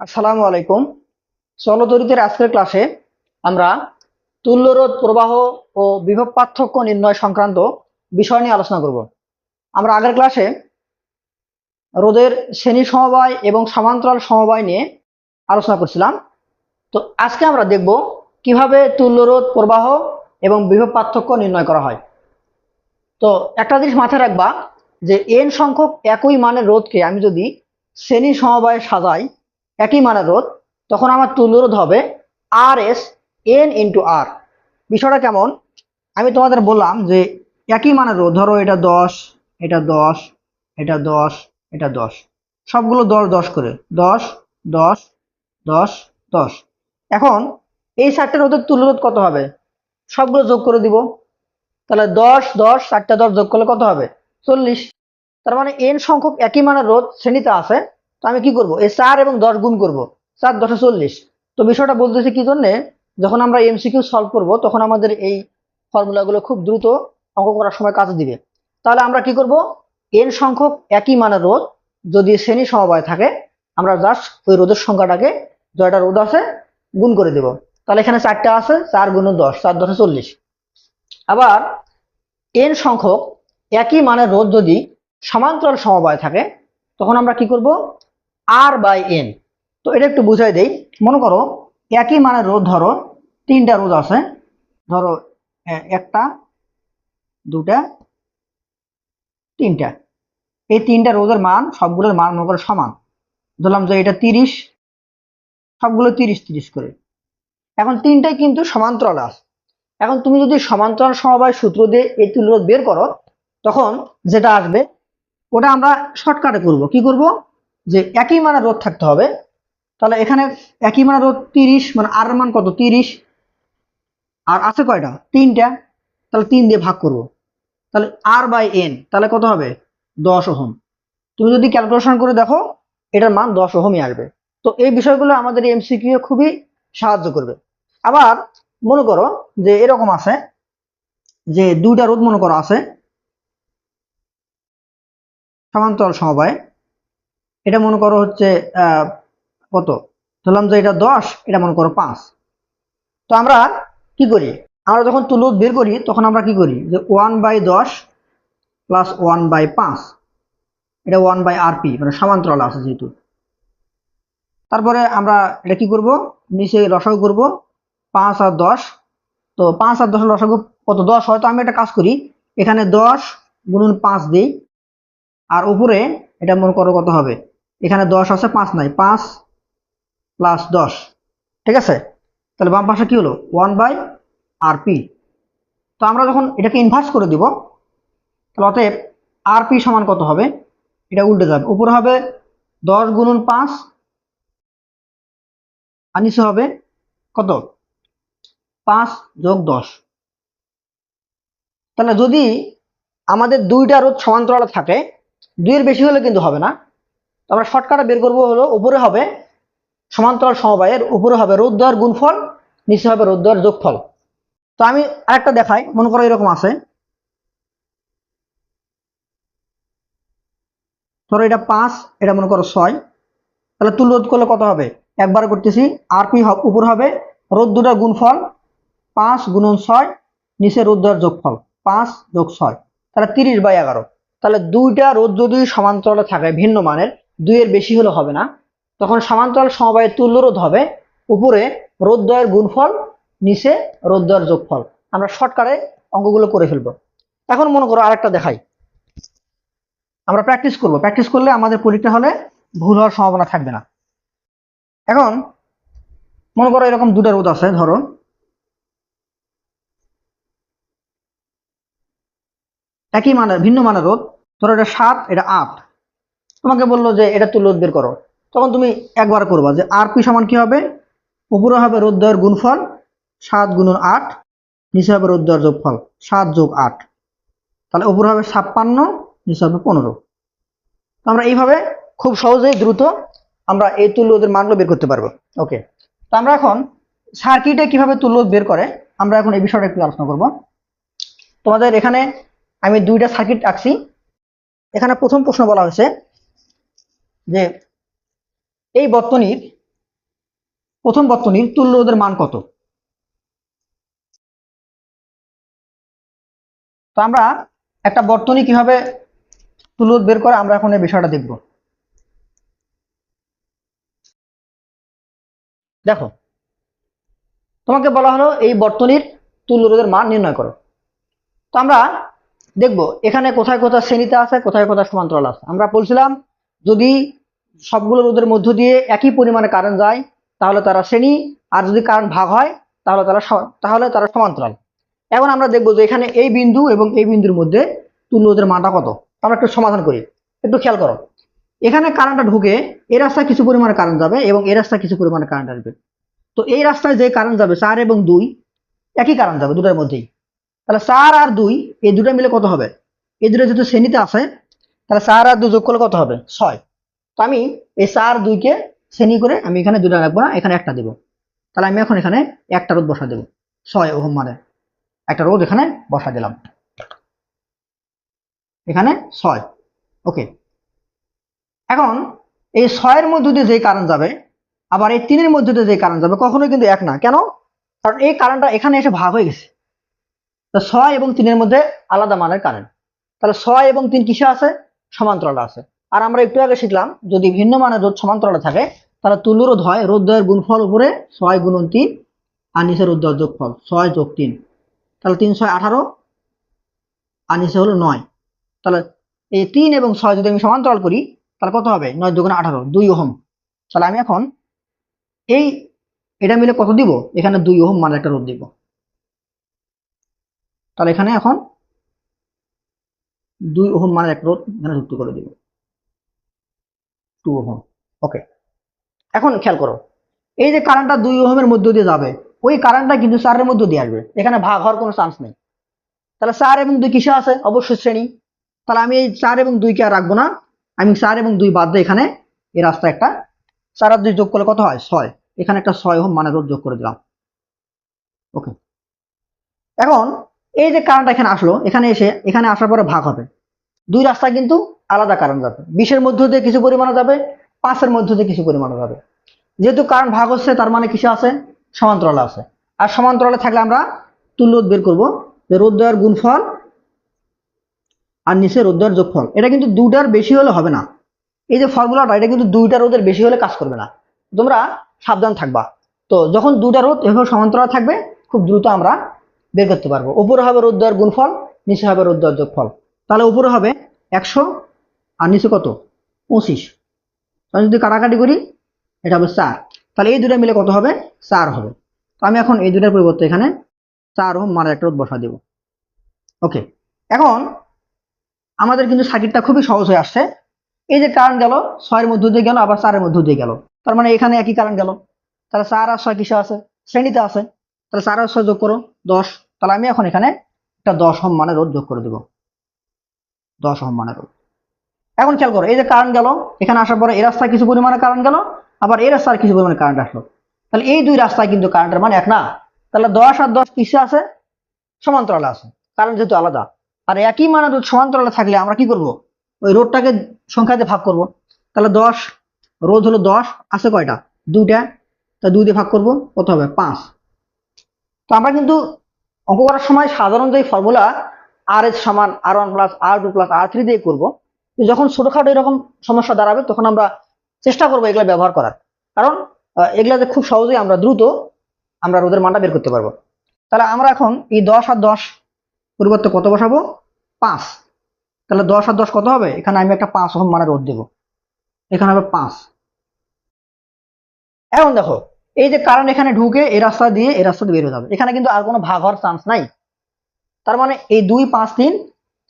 আসসালামু আলাইকুম। চলতরিতের আজকের ক্লাসে আমরা তুল্যরোধ প্রবাহ ও বিভব পার্থক্য নির্ণয় সংক্রান্ত বিষয় নিয়ে আলোচনা করব। আমরা আগের ক্লাসে রোদের শ্রেণি সমবায় এবং সমান্তরাল সমবায় নিয়ে আলোচনা করছিলাম। তো আজকে আমরা দেখব কীভাবে তুল্যরোধ প্রবাহ এবং বিভব পার্থক্য নির্ণয় করা হয়। তো একটা জিনিস মাথায় রাখবা যে এন সংখ্যক একই মানের রোধকে আমি যদি শ্রেণি সমবায়ে সাজাই একই মানের রোধ, তখন আমার তুল্যরোধ হবে R S N into R বিষয়টা কেমন? আমি তোমাদের বললাম যে একই মানের রোধ, ধরো এটা দশ এটা দশ এটা দশ এটা দশ। সবগুলো দশ দশ করে। দশ দশ দশ দশ। এখন এই চারটে রোধের তুল্যরোধ কত হবে? সবগুলো যোগ করে দিব। তাহলে দশ দশ চারটা দশ যোগ করলে কত হবে? চল্লিশ। তার মানে এন সংখ্যক একই মানের রোধ শ্রেণীতে আছে। তো আমি কি করব? এই চার এবং দশ গুণ করব। চার দশে চল্লিশ। তো বিষয়টা বলতেছি কি জন্যে? যখন আমরা এমসিকিউ সলভ করব, তখন আমাদের এই ফর্মুলাগুলো খুব দ্রুত অঙ্ক করার সময় কাজে দিবে। তাহলে আমরা কি করব? এন সংখ্যক একই মানের রোধ যদি শ্রেণি সমবায় থাকে, আমরা জাস্ট ওই রোধের সংখ্যাটাকে জয়টা রোধ আছে গুণ করে দেব। তাহলে এখানে চারটা আছে, চার গুণ দশ, চার দশে চল্লিশ। আবার এন সংখ্যক একই মানের রোধ যদি সমান্তরাল সমবায় থাকে, তখন আমরা কি করব? আর বাই এন তো এটা একটু বুঝাই দেই। মনে করো, একই মানের রোধ ধরো, তিনটা রোধ আছে। ধরো একটা, দুটা, তিনটা। এই তিনটা রোধের মান সবগুলোর মান মনে করো সমান। ধরলাম যে এটা তিরিশ, সবগুলো তিরিশ তিরিশ করে। এখন তিনটাই কিন্তু সমান্তরাল আছে। এখন তুমি যদি সমান্তরাল সমবায় সূত্র দিয়ে এই তুল্যরোধ বের করো, তখন যেটা আসবে, ওটা আমরা শর্টকাটে করব। কি করব? যে একই মানের রোধ থাকতে হবে, তাহলে এখানে একই মানের রোধ তিরিশ মানে আর মান কত? তিরিশ। আর আছে কয়টা? তিনটা। তাহলে তিন দিয়ে ভাগ করব। তাহলে আর বাই এন তাহলে কত হবে? দশ ওহম। তুমি যদি ক্যালকুলেশন করে দেখো, এটার মান দশ ওহমই আসবে। তো এই বিষয়গুলো আমাদের এমসিকিউ খুবই সাহায্য করবে। আবার মনে করো যে এরকম আছে, যে দুইটা রোধ মনে করো আছে, সমান্তরাল সমবায়। এটা মনে করো হচ্ছে কত? ধরলাম যে এটা দশ, এটা মনে করো পাঁচ। তো আমরা কি করি? আমরা যখন তুলুদ বের করি, তখন আমরা কি করি? যে ওয়ান বাই দশ প্লাস ওয়ান বাই পাঁচ। এটা ওয়ান বাই আরপি মানে সমান্তরাল আছে যেহেতু। তারপরে আমরা এটা কি করব? নিচে রসাগু করব। পাঁচ আর দশ। তো পাঁচ আর দশ রসাগু কত? দশ। হয়তো আমি একটা কাজ করি, এখানে দশ গুণন পাঁচ দিই, আর উপরে এটা মনে করো কত হবে? এখানে দশ আছে, পাঁচ নাই। পাঁচ প্লাস দশ। ঠিক আছে? তাহলে বাম পাশে কি হলো? ওয়ান বাই আর পি তো আমরা যখন এটাকে ইনভার্স করে দিব, তাহলে অতএব আর পি সমান কত হবে? এটা উল্টে যাবে। উপরে হবে দশ গুণন পাঁচ, আর নিচে হবে কত? পাঁচ যোগ দশ। তাহলে যদি আমাদের দুইটা রোধ সমান্তরাল থাকে, দুইয়ের বেশি হলে কিন্তু হবে না। আমরা শর্টকাটে বের করব হলো, উপরে হবে সমান্তরাল সমবায়ের, উপরে হবে রোধ দেওয়ার গুণফল, নিচে হবে রোধ দেওয়ার যোগফল। তো আমি আরেকটা দেখাই, মনে করো এরকম আছে। ধরো এটা পাঁচ, এটা মনে করো ছয়। তাহলে তুল রোধ করলে কত হবে? একবার করতেছি, আর পি উপর হবে রোদ দুটার গুণফল, পাঁচ গুণন ছয়, নিচে রোদ দেওয়ার যোগফল, পাঁচ যোগ ছয়। তাহলে তিরিশ বাই এগারো। তাহলে দুইটা রোদ যদি সমান্তরালে থাকে ভিন্ন মানের দুইয়ের বেশি হলে হবে না। তখন সমান্তরাল সমবায়ের তুল্য রোধ হবে। উপরে রোদ দেওয়ার গুণফল, নিচে রোদ দেওয়ার যোগফল। আমরা শর্টকাটে অঙ্কগুলো করে ফেলব। এখন মনে করো আরেকটা দেখাই। আমরা প্র্যাকটিস করব। প্র্যাকটিস করলে আমাদের পরীক্ষা হলে ভুল হওয়ার সম্ভাবনা থাকবে না। এখন মনে করো এরকম দুটা রোদ আছে, ধরো। একই মানের, ভিন্ন মানের রোদ ধরো এটা সাত, এটা আট। তোমাকে বলল যে এটা তুই রোদ বের করো। তখন তুমি একবার করবা যে আর পি সমান কি হবে? উপরে হবে রোদ দেওয়ার গুণফল সাত গুণন আট, নিচে হবে রোদ দেওয়ার যোগফল সাত যোগ আট। তাহলে উপরে হবে ছাপ্পান্ন, নিচে হবে পনেরো। আমরা এইভাবে খুব সহজেই দ্রুত আমরা এই তুল্যদের মানগুলো বের করতে পারব। ওকে। তো আমরা এখন সার্কিটে কীভাবে তুল্য বের করে, আমরা এখন এই বিষয়টা একটু আলোচনা করব। তোমাদের এখানে আমি দুইটা সার্কিট আঁকছি। এখানে প্রথম প্রশ্ন বলা হয়েছে যে এই বর্তনীর, প্রথম বর্তনীর তুল্য রোধের মান কত? তো আমরা একটা বর্তনী কীভাবে তুল্য রোধ বের করে আমরা এখন এই বিষয়টা দেখব। দেখো, তোমাকে বলা হলো এই বর্তনীর তুল্য রোধের মান নির্ণয় করো। তো আমরা দেখব এখানে কোথায় কোথায় শ্রেণীতে আছে, কোথায় কোথায় সমান্তরাল আছে। আমরা বলছিলাম যদি সবগুলো রোদের মধ্য দিয়ে একই পরিমাণে কারেন্ট যায়, তাহলে তারা শ্রেণি, আর যদি কারেন্ট ভাগ হয়, তাহলে তারা তাহলে তারা সমান্তরাল। এখন আমরা দেখব যে এখানে এই বিন্দু এবং এই বিন্দুর মধ্যে তুল্য রোধের মানটা কত। আমরা একটু সমাধান করি। একটু খেয়াল করো। এখানে কারেন্টটা ঢুকে এই রাস্তায় কিছু পরিমাণে কারেন্ট যাবে এবং এই রাস্তায় কিছু পরিমাণে কারেন্ট আসবে। তো এই রাস্তায় যে কারেন্ট যাবে, চার এবং দুই, একই কারেন্ট যাবে দুটার মধ্যেই। তাহলে চার আর দুই, এই দুটো মিলে কত হবে? এই দুটো যেহেতু শ্রেণীতে আছে তাহলে চার আর দুই যোগ করলে কত হবে? ছয়। তো আমি এই চার দুইকে শ্রেণি করে আমি এখানে দুটা রাখব না এখানে একটা দেবো। তাহলে আমি এখন এখানে একটা রোদ বসা দেবো। ছয় ওহম মানে একটা রোদ এখানে বসা দিলাম। এখানে ছয়। ওকে। এখন এই ছয়ের মধ্যে দিয়ে যে কারণ যাবে, আবার এই তিনের মধ্যে দিয়ে যে কারণ যাবে, কখনোই কিন্তু এক না। কেন? কারণ এই কারণটা এখানে এসে ভাগ হয়ে গেছে। তো ছয় এবং তিনের মধ্যে আলাদা মানের কারেন্ট তাহলে ছয় এবং তিন কিসে আছে? সমান্তরালে আছে। আর আমরা একটু আগে শিখলাম, যদি ভিন্ন মানের রোধ সমান্তরালে থাকে, তাহলে তুল্য রোধ হয় রোধ দ্বয়ের গুণফল উপরে ছয় গুণন তিন, আর নিচে রোধ দ্বয়ের যোগফল ছয় যোগ তিন। তাহলে তিন ছয় আঠারো, আর নিচে হলো নয়। তাহলে এই তিন এবং ছয় যদি আমি সমান্তরাল করি, তাহলে কত হবে? নয় দুগুণে আঠারো, দুই ওহম। তাহলে আমি এখন এই, এটা মিলে কত দিব? এখানে দুই ওহম মানে একটা রোধ দিব। তাহলে এখানে এখন দুই ওহম মানে এক রোধ এখানে যুক্ত করে দিব। Two ohm. ওকে এখন খেয়াল করো, এই যে কারেন্টটা দুই ওহমের মধ্য দিয়ে যাবে, ওই কারেন্টটা কিন্তু চারের মধ্য দিয়ে আসবে, এখানে ভাগ হওয়ার কোনো চান্স নেই। তাহলে চার এবং দুই কিসে আছে? অবশ্যই শ্রেণি। তাহলে আমি এই চার এবং দুইকে আর রাখব না, আমি চার এবং দুই বাদ দিয়ে এখানে এই রাস্তা একটা চার আর দুই যোগ করলে কত হয়? ছয়। এখানে একটা ছয় ওহম মানে যোগ করে দিলাম। ওকে এখন এই যে কারেন্ট এখানে আসলো, এখানে এসে, এখানে আসার পরে ভাগ হবে। দুই রাস্তা কিন্তু আলাদা কারণ যাবে। বিশের মধ্য দিয়ে কিছু পরিমাণে যাবে, পাঁচের মধ্য দিয়ে কিছু পরিমাণে যাবে। যেহেতু কারণ ভাগ হচ্ছে, তার মানে কিছু আছে? সমান্তরালে আছে। আর সমান্তরালে থাকলে আমরা তুল্য বের করব, যে দেওয়ার গুণফল আর নিচে রোধ দেওয়ার যোগফল। এটা কিন্তু দুটার বেশি হলে হবে না। এই যে ফর্মুলাটা, এটা কিন্তু দুইটা রোদের বেশি হলে কাজ করবে না। তোমরা সাবধান থাকবা। তো যখন দুটা রোদ এভাবে সমান্তরাল থাকবে, খুব দ্রুত আমরা বের করতে পারব। উপরে হবে রোধ দেওয়ার গুণফল, নিচে হবে রোধ দেওয়ার যোগফল। তাহলে উপরে হবে একশো আর নিচে কত? পঁচিশ। তাহলে যদি কাটাকাটি করি, এটা হবে চার। তাহলে এই দুটা মিলে কত হবে? চার হবে। তো আমি এখন এই দুটার পরিবর্তে এখানে চার ওহম মারা একটা রোধ বসা দেব। ওকে। এখন আমাদের কিন্তু সার্কিটটা খুবই সহজ হয়ে আসছে। এই যে কারেন্ট গেল, ছয়ের মধ্য দিয়ে গেল, আবার চারের মধ্য দিয়ে গেল। তার মানে এখানে একই কারেন্ট গেল। তাহলে চার আর ছয় কিসে আছে? শ্রেণীতে আছে। তাহলে চার আর ছয় যোগ করো, দশ। তাহলে আমি এখন এখানে একটা দশ হোম মানে রোধ যোগ করে দেবো। দশ ওহম মানে রোধ এখন খেয়াল করো, এই যে কারেন্ট গেল, এখানে আসার পরে এই রাস্তায় কিছু পরিমাণে কারেন্ট গেল, আবার এই রাস্তায় কিছু পরিমাণে কারেন্ট আসলো। তাহলে এই দুই রাস্তায় কিন্তু কারেন্টের মান এক না। তাহলে দশ আর দশ কিসে আছে? সমান্তরালে আছে। কারেন্ট যেহেতু আলাদা। আর একই মানে সমান্তরালে থাকলে আমরা কি করব? ওই রোধটাকে সংখ্যাতে ভাগ করব। তাহলে দশ, রোধ হলো দশ, আছে কয়টা? দুইটা। তা দুই দিয়ে ভাগ করব, কত হবে? পাঁচ। তো আমরা কিন্তু অঙ্ক করার সময় সাধারণ যে ফর্মুলা আর এস সমান R one plus R two plus R three দিয়ে করব। যখন ছোটখাটো এরকম সমস্যা দাঁড়াবে, তখন আমরা চেষ্টা করব এগুলা ব্যবহার করার। কারণ এগুলাতে খুব সহজেই আমরা দ্রুত আমরা রোদের মানটা বের করতে পারব। তাহলে আমরা এখন এই দশ আর দশ পরিবর্তে কত বসাবো? পাঁচ। তাহলে দশ আর দশ কত হবে? এখানে আমি একটা পাঁচ ওহম মানে রোদ দেবো। এখানে হবে পাঁচ। এখন দেখো, এই যে কারণ এখানে ঢুকে এই রাস্তা দিয়ে এই রাস্তা দিয়ে বের হয়ে যাবে এখানে কিন্তু আর কোনো ভাগ হওয়ার চান্স নাই। তার মানে এই দুই পাঁচ তিন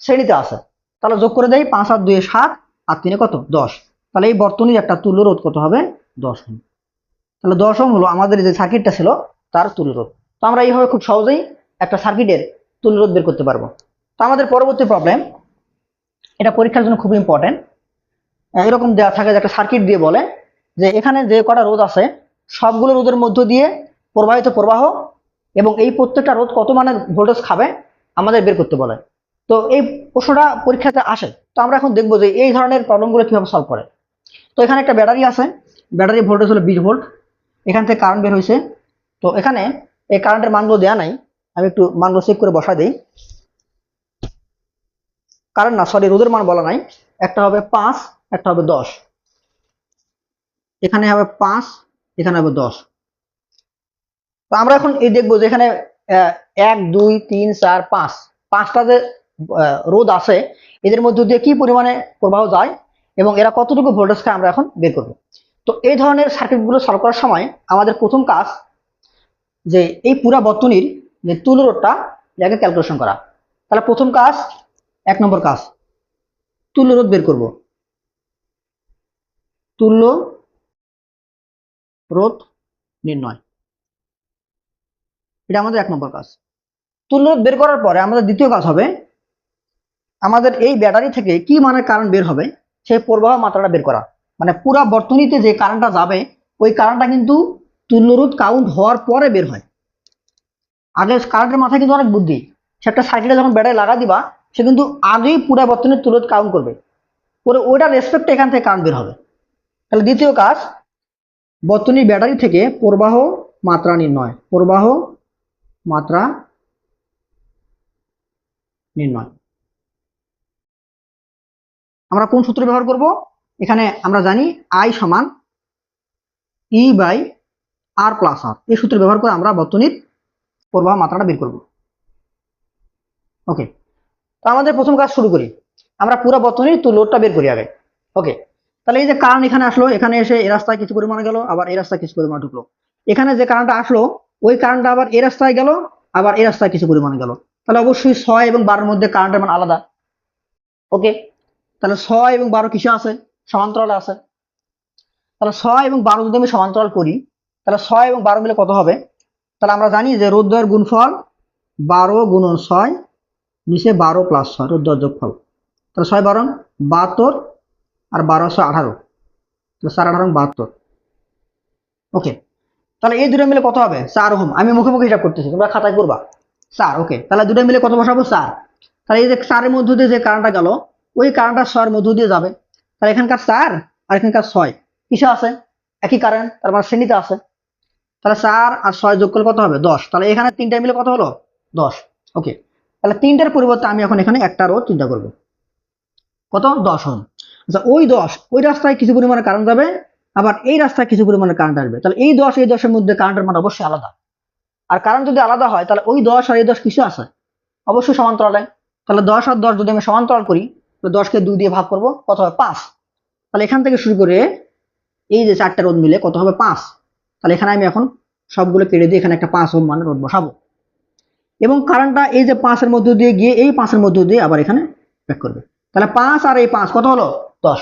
শ্রেণীতে আছে। তাহলে যোগ করে দেয় পাঁচ আর দুই সাত আর তিনে কত? দশ। তাহলে এই বর্তনীর একটা তুল্য রোধ কত হবে? দশ তাহলে দশ হলো আমাদের যে সার্কিটটা ছিল, তার তুল্য রোধ। তো আমরা এইভাবে খুব সহজেই একটা সার্কিটের তুল্য রোধ বের করতে পারব। তো আমাদের পরবর্তী প্রবলেম এটা পরীক্ষার জন্য খুব ইম্পর্টেন্ট এরকম দেওয়া থাকে যে একটা সার্কিট দিয়ে বলে যে এখানে যে কটা রোধ আছে, সবগুলো রোধের মধ্য দিয়ে প্রবাহিত প্রবাহ এবং এই প্রত্যেকটা রোধ কত মানের ভোল্টেজ খাবে? আমাদের বের করতে বলে। তো এই প্রশ্নটা পরীক্ষাতে আসে। তো আমরা এখন দেখব যে এই ধরনের প্রবলেমগুলো কীভাবে সলভ করে। তো এখানে একটা ব্যাটারি আছে। ব্যাটারি ভোল্টেজ হলো বিশ ভোল্ট এখান থেকে কারেন্ট বের হয়েছে। তো এখানে এই কারেন্টের মানগুলো দেওয়া নাই। আমি একটু মানগুলো চেক করে বসা দিই। কারেন্ট না সরি রোদের মান বলা নাই। একটা হবে পাঁচ, একটা হবে দশ। এখানে হবে পাঁচ, এখানে হবে দশ। তো আমরা এখন এই দেখব যে এখানে এক, দুই, তিন, চার, পাঁচ। পাঁচটা যে রোদ আছে, এদের মধ্যে দিয়ে কি পরিমাণে প্রবাহ যায় এবং এরা কতটুকু ভোল্টেজ খায় আমরা এখন বের করব। তো এই ধরনের সার্কিটগুলো সলভ করার সময় আমাদের প্রথম কাজ যে এই পুরা বর্তনীর যে তুল রোধটা, এটাকে ক্যালকুলেশন করা। তাহলে প্রথম কাজ, এক নম্বর কাজ তুল্য রোধ বের করব। তুল্য রোধ নির্ণয়। এটা আমাদের এক নম্বর কাজ। তুল্য বের করার পরে আমাদের দ্বিতীয় কাজ হবে, আমাদের এই ব্যাটারি থেকে কি মানের কারেন্ট বের হবে, সেই প্রবাহ মাত্রাটা বের করা। মানে পুরা বর্তনীতে যে কারেন্টটা যাবে, ওই কারেন্টটা কিন্তু তুল্যরোধ কাউন্ট হওয়ার পরে বের হয়। আগে কারেন্টের মাথায় কিন্তু অনেক বুদ্ধি। সে একটা সাইকেলে যখন ব্যাটারি লাগা দিবা, সে কিন্তু আগেই পুরা বর্তনীর তুলদ কাউন্ট করবে। পরে ওইটার রেসপেক্টে এখান থেকে কারেন্ট বের হবে। তাহলে দ্বিতীয় কাজ, বর্তনীর ব্যাটারি থেকে প্রবাহ মাত্রা নির্ণয়। প্রবাহ মাত্রা নির্ণয়। আমরা কোন সূত্র ব্যবহার করব? এখানে আমরা জানি আই সমান E by R plus R এই সূত্র ব্যবহার করে আমরা বর্তনীর প্রবাহ মাত্রাটা বের করব। ওকে তো আমাদের প্রথম কাজ শুরু করি। আমরা পুরো বর্তনীর তো লোডটা বের করি আগে। ওকে তাহলে এই যে কারণ এখানে আসলো, এখানে এসে এই রাস্তায় কিছু পরিমাণে গেল, আবার এই রাস্তায় কিছু পরিমাণে ঢুকলো। এখানে যে কারণটা আসলো ওই কারেন্টটা আবার এ রাস্তায় গেল, আবার এই রাস্তায় কিছু পরিমাণে গেল। তাহলে অবশ্যই ছয় এবং বারোর মধ্যে কারেন্টের মান আলাদা। ওকে তাহলে ছয় এবং বারো কিসে আছে? সমান্তরাল আছে। তাহলে ছয় এবং বারো যদি আমি সমান্তরাল করি, তাহলে ছয় এবং বারো মিলে কত হবে? তাহলে আমরা জানি যে রোদ্দয়ের গুণফল বারো গুণন ছয় নিচে বারো প্লাস ছয় রোদ্দয়ের যোগফল। তাহলে ছয় বারো বাহাত্তর আর বারোশো আঠারো। তাহলে চার আঠারো বাহাত্তর। ওকে তাহলে এই দুটো মিলে কত হবে? চার ওহম আমি মুখে মুখে হিসাব করতেছি, তোমরা খাতায় করবা। চার ওকে তাহলে দুটো মিলে কত বসাবো? চার তাহলে এই যে চারের মধ্য দিয়ে যে কারেন্টটা গেল, ওই কারেন্টটা ছয়ের মধ্য দিয়ে যাবে। তাহলে এখানকার চার আর এখানকার ছয়, কিসে আছে? একই কারেন্ট তার মানে শ্রেণীতে আছে। তাহলে চার আর ছয় যোগ করলে কত হবে? দশ। তাহলে এখানে তিনটা মিলে কত হলো? দশ। ওকে তাহলে তিনটার পরিবর্তে আমি এখন এখানে একটা রোধ চিন্তা করব। কত? দশ ওহম। আচ্ছা ওই দশ, ওই রাস্তায় কিছু পরিমাণে কারেন্ট যাবে আবার এই রাস্তায় কিছু পরিমাণে কারেন্ট আসবে। তাহলে এই দশ, এই দশের মধ্যে কারেন্টের মান অবশ্যই আলাদা। আর কারেন্ট যদি আলাদা হয়, তাহলে ওই দশ আর এই দশ কিছু আছে? অবশ্যই সমান্তরালে। তাহলে দশ আর দশ যদি আমি সমান্তরাল করি তো দশকে দুই দিয়ে ভাগ করব, কত হবে? পাঁচ। তাহলে এখান থেকে শুরু করে এই যে চারটা রোদ মিলে কত হবে? পাঁচ। তাহলে এখানে আমি এখন সবগুলো কেটে দিয়ে এখানে একটা পাঁচ ওম মানে রোদ বসাবো। এবং কারেন্টটা এই যে পাঁচের মধ্য দিয়ে গিয়ে এই পাঁচের মধ্য দিয়ে আবার এখানে ব্যাক করবে। তাহলে পাঁচ আর এই পাঁচ কত হলো? দশ।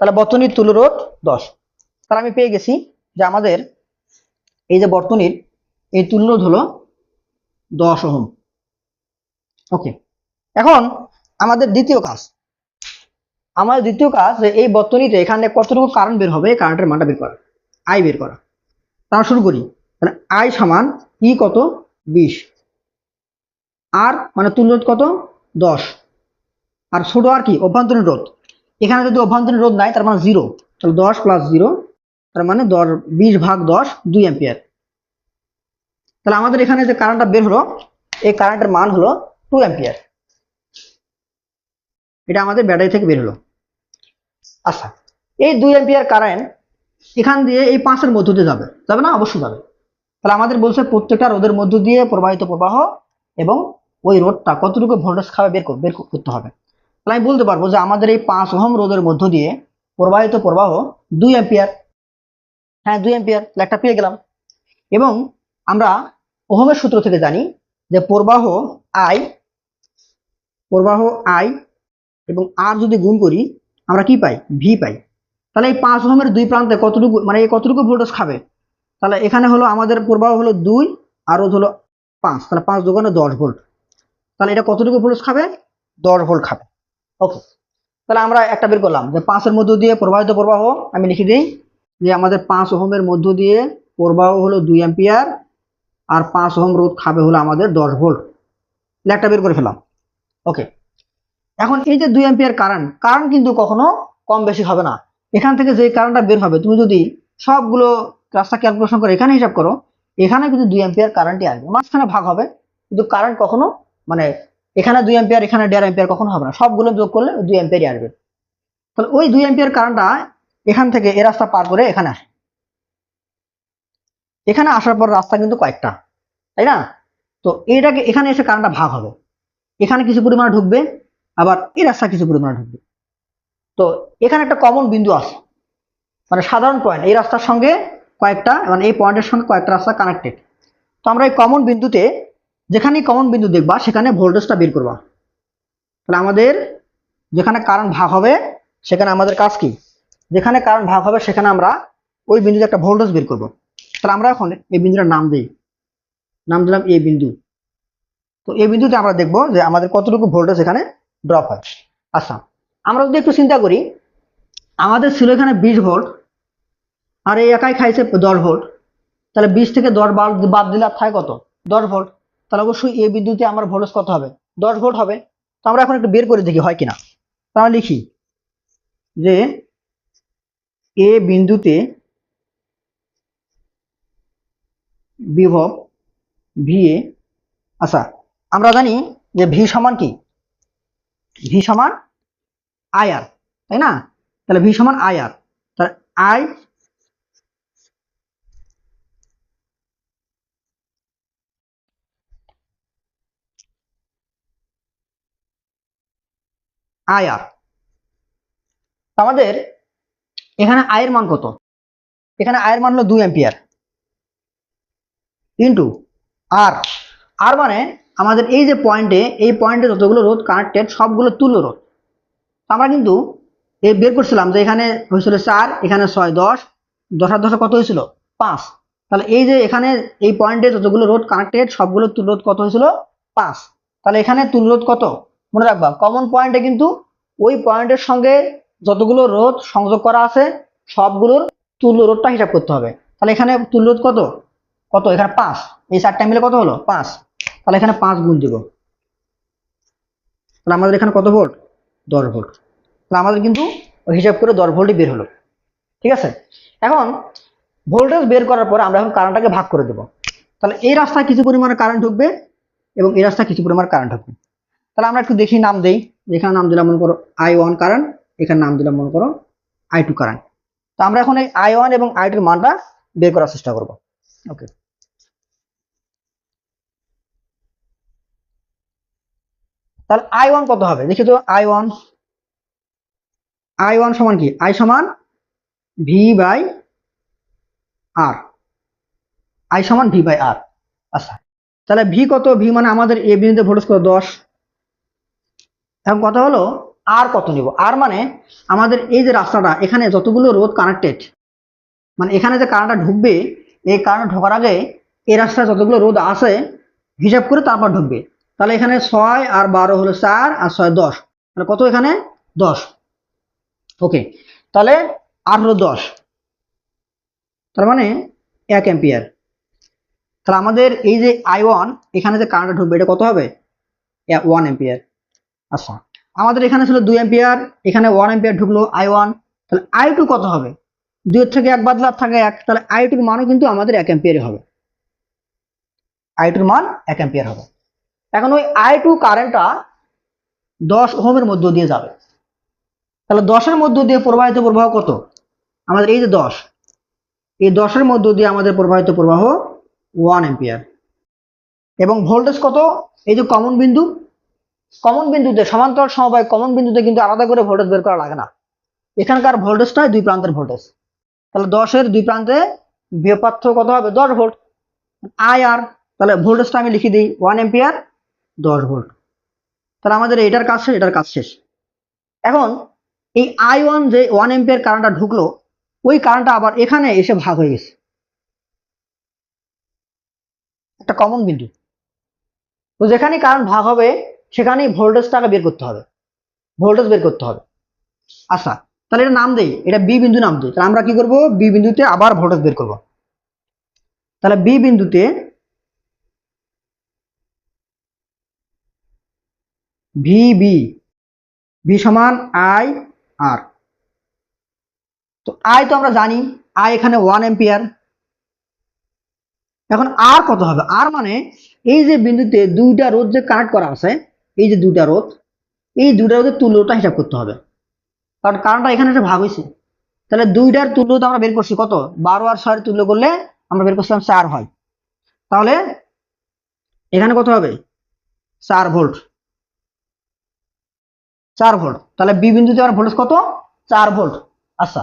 তাহলে বর্তনীর তুলো রোধ দশ। তাহলে আমি পেয়ে গেছি যে আমাদের এই যে বর্তনীর এই তুল্য হলো দশ ওহম। ওকে এখন আমাদের দ্বিতীয় কাজ। আমাদের দ্বিতীয় কাজ এই বর্তনীতে এখানে কতটুকু কারেন্ট বের হবে? কারেন্টের মানটা বের করা। আই বের করা। তাহলে শুরু করি। তাহলে আই সমান ই কত? বিশ। আর মানে তুল্য কত? দশ। আর ছোট আর কি? অভ্যন্তরীণ রোধ। এখানে যদি অভ্যন্তরীণ রোধ নাই, তার মানে জিরো তাহলে দশ প্লাস জিরো তার মানে দশ, বিশ ভাগ দশ, দুই অ্যাম্পিয়ার তাহলে আমাদের এখানে যে কারেন্টটা বের হলো, এই কারেন্টের মান হলো টু অ্যাম্পিয়ার এটা আমাদের ব্যাটারি থেকে বের হলো। আচ্ছা এই দুই অ্যাম্পিয়ার কারেন্ট এখান দিয়ে এই পাঁচের মধ্য দিয়ে যাবে। যাবে না? অবশ্যই যাবে। তাহলে আমাদের বলছে প্রত্যেকটা রোদের মধ্য দিয়ে প্রবাহিত প্রবাহ এবং ওই রোডটা কতটুকু ভোল্টেজ খাবে বের বের করতে হবে। তাহলে আমি বলতে পারব যে আমাদের এই পাঁচ ওহম রোদের মধ্য দিয়ে প্রবাহিত প্রবাহ দুই অ্যাম্পিয়ার হ্যাঁ দুই অ্যাম্পিয়ার তাহলে একটা পেয়ে গেলাম। এবং আমরা ওহমের সূত্র থেকে জানি যে প্রবাহ আই প্রবাহ আই এবং আর যদি গুণ করি, আমরা কি পাই? ভি পাই। তাহলে এই পাঁচ ওহমের দুই প্রান্তে কতটুকু মানে এই কতটুকু ভোল্টেজ খাবে? তাহলে এখানে হলো আমাদের প্রবাহ হলো দুই, আর রোধ হলো পাঁচ। তাহলে পাঁচ দোকানে দশ ভোল্ট। তাহলে এটা কতটুকু ভোল্টেজ খাবে? দশ ভোল্ট খাবে। ওকে তাহলে আমরা একটা বের করলাম যে পাঁচের মধ্য দিয়ে প্রবাহিত প্রবাহ আমি লিখে দিই যে আমাদের পাঁচ ওহমের মধ্য দিয়ে প্রবাহ হলো দুই অ্যাম্পিয়ার আর পাঁচ ওহম রোধ খাবে হলো আমাদের দশ ভোল্ট। তাহলে একটা বের করে ফেলাম ওকে। এখন এই যে দুই অ্যাম্পিয়ার কারেন্ট কারেন্ট কিন্তু কখনো কম বেশি হবে না। এখান থেকে যে কারেন্টটা বের হবে, তুমি যদি সবগুলো রাস্তা ক্যালকুলেশন করে এখানে হিসাব করো, এখানে কিন্তু দুই অ্যাম্পিয়ার কারেন্টই আসবে। মাঝখানে ভাগ হবে, কিন্তু কারেন্ট কখনো মানে এখানে দুই অ্যাম্পিয়ার, এখানে দেড় অ্যাম্পিয়ার কখনো হবে না। সবগুলো যোগ করলে দুই অ্যাম্পিয়ারই আসবে। তাহলে ওই দুই অ্যাম্পিয়ার কারেন্টটা এখান থেকে এ রাস্তা পার করে এখানে আসে এখানে আসার পর রাস্তা কিন্তু কয়েকটা, তাই না? তো এটাকে এখানে এসে কারেন্টটা ভাগ হবে। এখানে কিছু পরিমাণে ঢুকবে, আবার এই রাস্তা কিছু পরিমাণে ঢুকবে। তো এখানে একটা কমন বিন্দু আছে। মানে সাধারণ পয়েন্ট এই রাস্তার সঙ্গে কয়েকটা মানে এই পয়েন্টের সঙ্গে কয়েকটা রাস্তা কানেক্টেড তো আমরা এই কমন বিন্দুতে, যেখানেই কমন বিন্দু দেখবা, সেখানে ভোল্টেজটা বের করবা। তাহলে আমাদের যেখানে কারেন্ট ভাগ হবে, সেখানে আমাদের কাজ কি? যেখানে কারেন্ট ভাগ হবে, সেখানে আমরা ওই বিন্দুতে একটা ভোল্টেজ বের করব। তাহলে আমরা এখন এই বিন্দুটার নাম দিই। নাম দিলাম এ বিন্দু। তো এই বিন্দুতে আমরা দেখব যে আমাদের কতটুকু ভোল্টেজ এখানে ড্রপ হয়। আচ্ছা আমরা যদি একটু চিন্তা করি, আমাদের ছিল এখানে বিশ ভোল্ট আর এই একাই খাইছে দশ ভোল্ট তাহলে বিশ থেকে দশ বাদ বাদ দিলে আর থাকে কত? দশ ভোল্ট তাহলে অবশ্যই এই বিন্দুতে আমার ভোল্টেজ কত হবে? দশ ভোল্ট হবে। তো আমরা এখন একটু বের করে দেখি হয় কিনা। তো আমরা লিখি যে এ বিন্দুতে বিভব ভি এ আচ্ছা আমরা জানি যে ভি সমান কি? ভি সমান আই আর তাই না? তাহলে ভি সমান তাহলে আই আর আমাদের এখানে আয়ের মান কত? এখানে আয়ের মান হলো দুই অ্যাম্পিয়ার। ইন্টু আর আর মানে আমাদের এই যে পয়েন্টে এই পয়েন্টে যতগুলো রোধ কানেক্টেড সবগুলো তুল্য রোধ। আমরা কিন্তু এ বের করছিলাম যে এখানে হয়েছিল চার, এখানে ছয়, দশ দশ আর দশে কত হয়েছিল? পাঁচ। তাহলে এই যে এখানে এই পয়েন্টে যতগুলো রোড কানেক্টেড সবগুলো তুল্য রোধ কত হয়েছিল? পাঁচ। তাহলে এখানে রোধ কত? মনে রাখবা কমন পয়েন্টে কিন্তু ওই পয়েন্টের সঙ্গে যতগুলো রোধ সংযোগ করা আছে, সবগুলোর তুল্য রোধটা হিসাব করতে হবে। তাহলে এখানে তুল্য রোধ কত? কত? এখানে পাঁচ। এই চারটা মিলে কত হলো? পাঁচ। তাহলে এখানে পাঁচ গুণ দিব। তাহলে আমাদের এখানে কত ভোল্ট? দশ ভোল্ট। তাহলে আমাদের কিন্তু হিসাব করে দশ ভোল্টই বের হলো। ঠিক আছে? এখন ভোল্টেজ বের করার পর আমরা এখন কারেন্টটাকে ভাগ করে দেবো। তাহলে এই রাস্তায় কিছু পরিমাণে কারেন্ট ঢুকবে এবং এই রাস্তায় কিছু পরিমাণে কারেন্ট ঢুকবে। তাহলে আমরা একটু দেখি নাম দেই। এখানে নাম দিলাম, মনে করো আই ওয়ান কারেন্ট এখানে নাম দিলাম, মনে করো আই টু কারেন্ট তো আমরা এখন এই আই ওয়ান এবং আই টুর মানটা বের করার চেষ্টা করব। ওকে তাহলে আই ওয়ান কত হবে? দেখি তো আই ওয়ান আই ওয়ান সমান কি? আই সমান ভি বাই আর আই সমান ভি বাই আর আচ্ছা। তাহলে ভি কত? ভি মানে আমাদের এ বিন্দুতে ভোল্টেজ কত দশ। এখন কথা হলো? আর কত নিব? আর মানে আমাদের এই যে রাস্তাটা, এখানে যতগুলো রোড কানেক্টেড মানে এখানে যে কারেন্টটা ঢুকবে, এই কারেন্ট ঢোকার আগে এই রাস্তায় যতগুলো রোদ আছে, হিসাব করে তারপর ঢুকবে। তাহলে এখানে ছয় আর বারো হলো চার আর ছয় দশ। তাহলে কত এখানে? দশ। ওকে, তাহলে আর হলো দশ। তার মানে এক অ্যাম্পিয়ার। তাহলে আমাদের এই যে আই ওয়ান এখানে যে কারেন্টটা ঢুকবে, এটা কত হবে? One ampere. আচ্ছা। আমাদের এখানে ছিল দুই এম্পিয়ার এখানে ওয়ান এম্পিয়ার ঢুকলো আই ওয়ান তাহলে আই টু কত হবে? দুইয়ের থেকে এক বাদলা থাকে এক, তাহলে আই টুর মানও কিন্তু আমাদের এক অ্যাম্পিয়ারই হবে। আই টুর মান এক এম্পিয়ার হবে। এখন ওই আই টু কারেন্টটা দশ ওহমের মধ্য দিয়ে যাবে। তাহলে দশের মধ্য দিয়ে প্রবাহিত প্রবাহ কত? আমাদের এই যে দশ, এই দশের মধ্য দিয়ে আমাদের প্রবাহিত প্রবাহ ওয়ান এম্পিয়ার এবং ভোল্টেজ কত? এই যে কমন বিন্দু কমন বিন্দুতে সমান্তরাল সমবায় কমন বিন্দুতে কিন্তু আলাদা করে ভোল্টেজ বের করা লাগে না। এখানকার ভোল্টেজটাই দুই প্রান্তের ভোল্টেজ তাহলে দশের দুই প্রান্তে বিয়োগ পার্থক্য কত হবে? দশ ভোল্ট আই আর তাহলে ভোল্টেজটা আমি লিখে দিই ওয়ান এম্পিয়ার দশ ভোল্ট তাহলে আমাদের এটার কাজ শেষ, এটার কাজ শেষ। এখন এই আই ওয়ান যে ওয়ান এম্পিয়ার কারেন্টটা ঢুকলো, ওই কারেন্টটা আবার এখানে এসে ভাগ হয়ে গেছে। একটা কমন বিন্দু। তো যেখানে কারেন্ট ভাগ হবে সেখানেই ভোল্টেজটাকে বের করতে হবে। ভোল্টেজ বের করতে হবে। আচ্ছা তাহলে এটা নাম দেই, এটা বি বিন্দু নাম দেই। তাহলে আমরা কি করব? বি বিন্দুতে আবার ভোল্টেজ বের করব। তাহলে বি বিন্দুতে ভি বি ভি সমান আই আর তো আই তো আমরা জানি আই এখানে ওয়ান এম্পিয়ার এখন আর কত হবে? আর মানে এই যে বিন্দুতে দুইটা রোধ যে কানেক্ট করা আছে এই যে দুটা রোধ, এই দুটা রোধের তুল্যটা হিসাব করতে হবে। কারণ কারণটা এখানে একটা ভাগ হয়েছে। তাহলে দুইটার তুল্য তো আমরা বের করছি কত? বারো আর ছয়ের তুল্য করলে আমরা বের করছিলাম চার হয়। তাহলে এখানে কত হবে? চার ভোল্ট। চার ভোল্ট। তাহলে বি বিন্দুতে আমার ভোল্টেজ কত? চার ভোল্ট। আচ্ছা।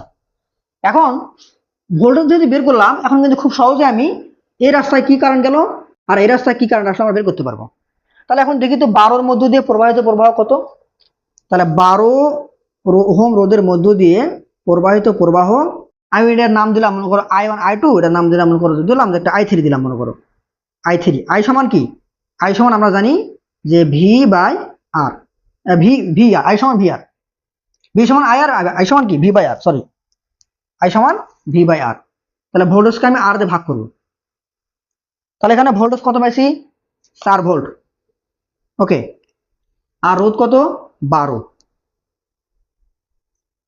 এখন ভোল্টেজ যদি বের করলাম, এখন কিন্তু খুব সহজে আমি এই রাস্তায় কি কারেন্ট গেল? আর এই রাস্তায় কি আসলে আমরা বের করতে পারব। তাহলে এখন দেখি তো বারোর মধ্য দিয়ে প্রবাহিত প্রবাহ কত? তাহলে বারো ওহম রোদের মধ্য দিয়ে প্রবাহিত প্রবাহ, আমি এটার নাম দিলাম, মনে করো আই ওয়ান আই টু এটার নাম দিলাম, মনে করো দিলাম, একটা আই থ্রি দিলাম, মনে করো। আই থ্রি আই সমান কি? আই সমান আমরা জানি যে V by R V V R I সমান ভি আর ভি সমান আই আর আই সমান কি? V by R sorry I সমান ভি বাই আর তাহলে ভোল্টেজকে আমি আর দিয়ে ভাগ করব। তাহলে এখানে ভোল্টেজ কত পাইছি? চার ভোল্ট ওকে, আর রোধ কত? বারো।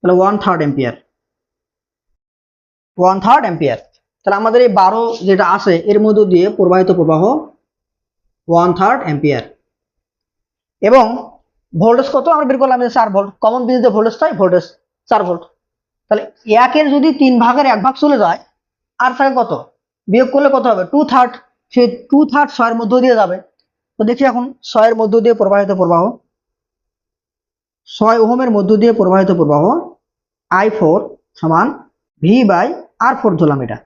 তাহলে one third ampere one third ampere তাহলে আমাদের এই বারো যেটা আছে, এর মধ্য দিয়ে প্রবাহিত প্রবাহ ওয়ান থার্ড এম্পিয়ার এবং ভোল্টেজ কত? আমরা বের করলাম চার ভোল্ট কমন বিন্দুতে ভোল্টেজ তাই ভোল্টেজ চার ভোল্ট তাহলে একের যদি তিন ভাগের এক ভাগ চলে যায়, আর থাকে কত? বিয়োগ করলে কত হবে? টু থার্ড সেই টু থার্ড ছয়ের মধ্য দিয়ে যাবে। তো দেখি এখন ছয়ের মধ্য দিয়ে প্রবাহিত প্রবাহ। ছয় ওহমের মধ্য দিয়ে প্রবাহিত প্রবাহ আই ফোর সমান ভি বাই আর ফোর ধরলাম এটা।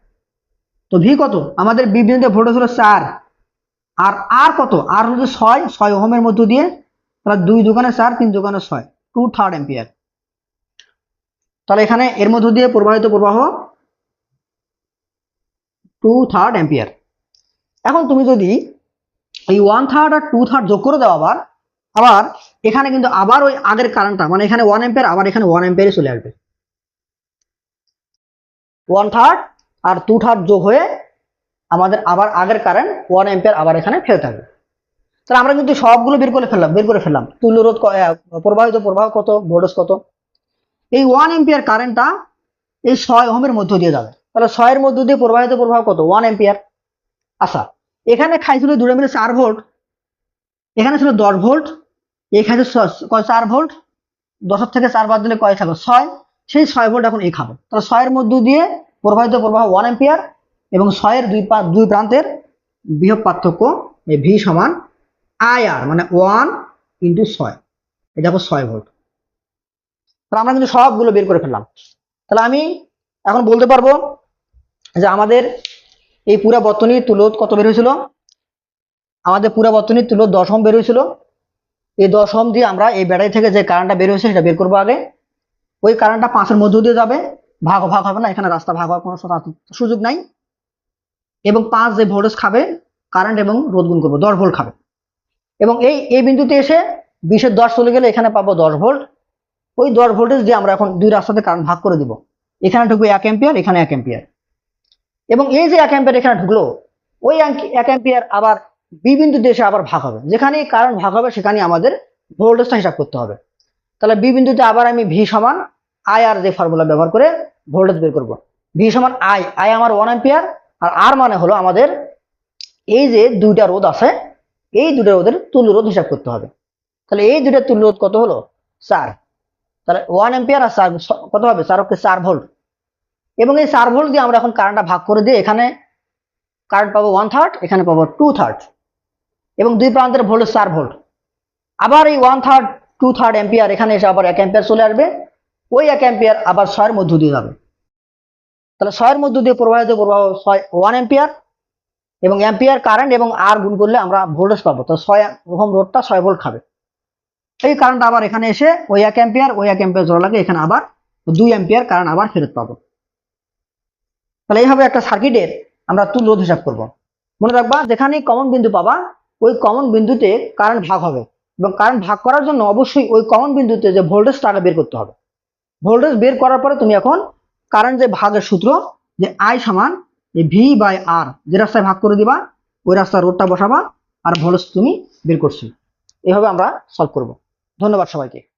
তো ভি কত? আমাদের বি বিন্দুতে ভোল্টেজ হলো চার। আর আর কত? আর হলো ছয় ছয় ওহমের মধ্য দিয়ে তাহলে দুই দোকানে চার, তিন দোকানে ছয় টু থার্ড এম্পিয়ার তাহলে এখানে এর মধ্য দিয়ে প্রবাহিত প্রবাহ টু থার্ড এম্পিয়ার এখন তুমি যদি এই ওয়ান থার্ড আর টু থার্ড যোগ করে দাও আবার আবার এখানে কিন্তু আবার ওই আগের কারেন্টটা মানে এখানে ওয়ান এম্পিয়ার আবার এখানে ওয়ান এম্পিয়ারে চলে আসবে। ওয়ান থার্ড আর টু থার্ড যোগ হয়ে আমাদের আবার আগের কারেন্ট ওয়ান এম্পিয়ার আবার এখানে ফেরত থাকবে তাহলে আমরা কিন্তু সবগুলো বের করে ফেললাম, বের করে ফেললাম। তুল্য রোধ প্রবাহিত প্রবাহ কত ভোল্টেজ কত? এই ওয়ান এম্পিয়ার কারেন্টটা এই ছয় ওহমের মধ্য দিয়ে যাবে। তাহলে ছয়ের মধ্য দিয়ে প্রবাহিত প্রবাহ কত? ওয়ান এম্পিয়ার আচ্ছা এখানে খাইছিল দুটো মিলে চার ভোল্ট এখানে ছিল দশ ভোল্ট এখানে ছ- কয় চার ভোল্ট দশের থেকে চার বাদ দিলে কয় থাকবে ছয়। সেই ছয় ভোল্ট এখন এই খাব। তাহলে ছয়ের মধ্য দিয়ে প্রবাহিত প্রবাহ ওয়ান এম্পিয়ার এবং ছয়ের দুই দুই প্রান্তের বৃহৎ পার্থক্য এই ভি সমান আই আর মানে ওয়ান ইন্টু ছয়। এটা হলো ছয় ভোল্ট তাহলে আমরা কিন্তু সবগুলো বের করে ফেললাম। তাহলে আমি এখন বলতে পারব যে আমাদের এই পুরা বর্তনীর তুলোদ কত বের হয়েছিল? আমাদের পুরা বর্তনীর তুলোদ দশম বের হয়েছিল। এই দশম দিয়ে আমরা এই ব্যাটারি থেকে যে কারেন্টটা বের হয়েছে সেটা বের করব আগে। ওই কারেন্টটা পাঁচের মধ্য দিয়ে যাবে। ভাগ ভাগ হবে না, এখানে রাস্তা ভাগ হওয়ার কোনো সুযোগ নাই। এবং পাঁচ যে ভোল্টেজ খাবে কারেন্ট এবং রোধ গুণ করব, দশ ভোল্ট খাবে। এবং এই এই বিন্দুতে এসে বিশের দশ চলে গেলে এখানে পাবো দশ ভোল্ট ওই দশ ভোল্টেজ দিয়ে আমরা এখন দুই রাস্তাতে কারেন্ট ভাগ করে দিব। এখানে ঢুকবে এক এম্পিয়ার এখানে এক এম্পিয়ার এবং এই যে এক এম্পিয়ার এখানে ঢুকলো, ওই এক- এম্পিয়ার আবার বি বিন্দুতে এসে আবার ভাগ হবে। যেখানে কারণ ভাগ হবে সেখানে আমাদের ভোল্টেজটা হিসাব করতে হবে। তাহলে বি বিন্দুতে আবার আমি ভি সমান আই আর যে ফর্মুলা ব্যবহার করে ভোল্টেজ বের করব। ভি সমান আই আই আমার ওয়ান এম্পিয়ার আর আর মানে হলো আমাদের এই যে দুইটা রোধ আছে, এই দুটো রোধের তুল্য রোধ হিসাব করতে হবে। তাহলে এই দুইটা তুল্য রোধ কত হলো? চার। তাহলে ওয়ান এম্পিয়ার আর চার, কত হবে? চার হচ্ছে চার ভোল্ট এবং এই চার ভোল্ট দিয়ে আমরা এখন কারেন্টটা ভাগ করে দিয়ে এখানে কারেন্ট পাবো ওয়ান থার্ড এখানে পাবো টু থার্ড এবং দুই প্রান্তের ভোল্টেজ চার ভোল্ট আবার এই one third two third ampere এখানে এসে আবার এক এম্পিয়ার চলে আসবে, ওই এক এম্পিয়ার আবার ছয়ের মধ্য দিয়ে যাবে। তাহলে ছয়ের মধ্য দিয়ে প্রবাহিত প্রবাহ ছয় ওয়ান এম্পিয়ার এবং এম্পিয়ার কারেন্ট এবং আর গুণ করলে আমরা ভোল্টেজ পাবো। তো ছয় ওহম রোডটা ছয় ভোল্ট খাবে। এই কারেন্ট আবার এখানে এসে ওই এক এম্পিয়ার ওই এক এম্পিয়ার জোড়া লাগে, এখানে আবার দুই এম্পিয়ার কারেন্ট আবার ফেরত পাবো। তাহলে এইভাবে একটা সার্কিটের আমরা তুল্য রোধ হিসাব করব। মনে রাখবা যেখানে কমন বিন্দু পাবা, ওই কমন বিন্দুতে কারেন্ট ভাগ হবে। এবং কারেন্ট ভাগ করার জন্য অবশ্যই ওই কমন বিন্দুতে যে ভোল্টেজটা আগে বের করতে হবে। ভোল্টেজ বের করার পরে তুমি এখন কারেন্ট যে ভাগের সূত্র, যে আই সমান ভি বাই আর যে রাস্তায় ভাগ করে দিবা, ওই রাস্তায় রোডটা বসাবা, আর ভোল্টেজ তুমি বের করছ। এভাবে আমরা সলভ করব। ধন্যবাদ সবাইকে।